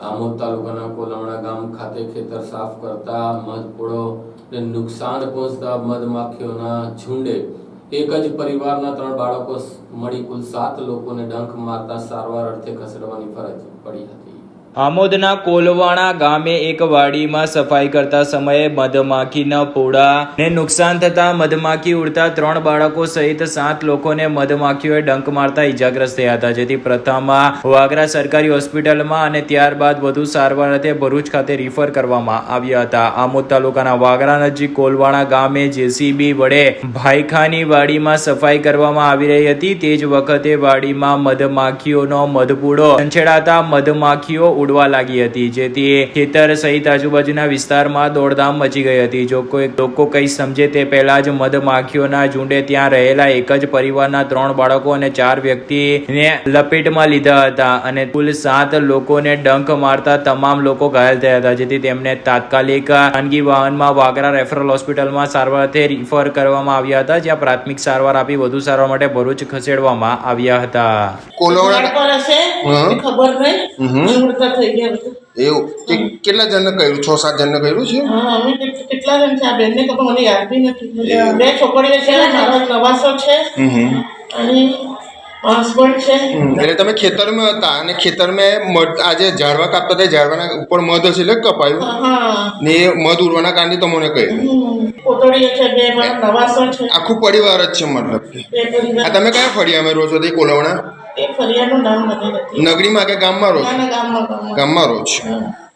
આમોદ તાલુકાના કોલવણા ગામ ખાતે ખેતર સાફ કરતા મધપૂડો ને નુકસાન પહોંચતા મધમાખીઓના ઝુંડે એક જ પરિવારના ત્રણ બાળકો મળી કુલ સાત લોકોને ડંખ મારતા સારવાર અર્થે ખસેડવાની ફરજ પડી હતી. આમોદના કોલવાણા ગામે એક વાડીમાં સફાઈ કરતા સમયે મધમાખીના પોળાને નુકસાન થતા મધમાખી ઉડતા ત્રણ બાળકો સહિત સાત લોકોને મધમાખીઓએ ડંક મારતા ઈજાગ્રસ્ત થયા હતા. જેથી પ્રથમમાં વાગરા સરકારી હોસ્પિટલમાં અને ત્યારબાદ વધુ સારવાર અર્થે ભરૂચ ખાતે રિફર કરવામાં આવ્યા હતા. આમોદ તાલુકાના વાગરા નજીક કોલવાણા ગામે જેસીબી વડે ભાઈખાની વાડીમાં સફાઈ કરવામાં આવી રહી હતી. તે જ વખતે વાડીમાં મધમાખીઓનો મધપૂડો સંછેડાતા મધમાખીઓ ઉડવા લાગી હતી જેથી ખેતર સહિત આજુબાજુના વિસ્તારમાં દોડધામ મચી ગઈ હતી. જો કોઈ લોકો કંઈ સમજે તે પહેલા જ મધમાખીઓના ઝુંડે ત્યાં રહેલા એક જ પરિવારના ત્રણ બાળકો અને ચાર વ્યક્તિને લપેટમાં લીધા હતા અને કુલ સાત લોકોને ડંખ મારતા તમામ લોકો ઘાયલ થયા હતા જેથી તેમને તાત્કાલિક ખાનગી વાહનમાં વાગરા રેફરલ હોસ્પિટલમાં સારવારથી રિફર કરવામાં આવ્યા હતા જ્યાં પ્રાથમિક સારવાર આપી વધુ સારવાર માટે ભરૂચ ખસેડવામાં આવ્યા હતા. કોલોરા ખબર. નહીં? ઉડતા થઈ ગયા બધા. એવું? કે કેટલા જણને કર્યું છ સાત જણને કર્યું છે? હા અમે કેટલા જણ છે આ બેનને તો મને યાદ બી નથી. બે છોકરીઓ છે મારો નવાસો છે અને એટલે તમે ખેતરમાં હતા અને ખેતરમાં મધ આજે ઝાડવા કાપતા હતા ઝાડવાના ઉપર મધ હશે એટલે કપાયું? ને એ મધ ઉડવાના કારણે તમને કહ્યું આખું પરિવાર જ છે મતલબ કે. આ તમે કયા ફળિયામાં રહો છો? તે કોલવણા? ફરિયાનું નામ નથી. નગરીમાં કે ગામમાં રહો છો? ગામમાં ગામમાં ગામમાં રહો છો. હા.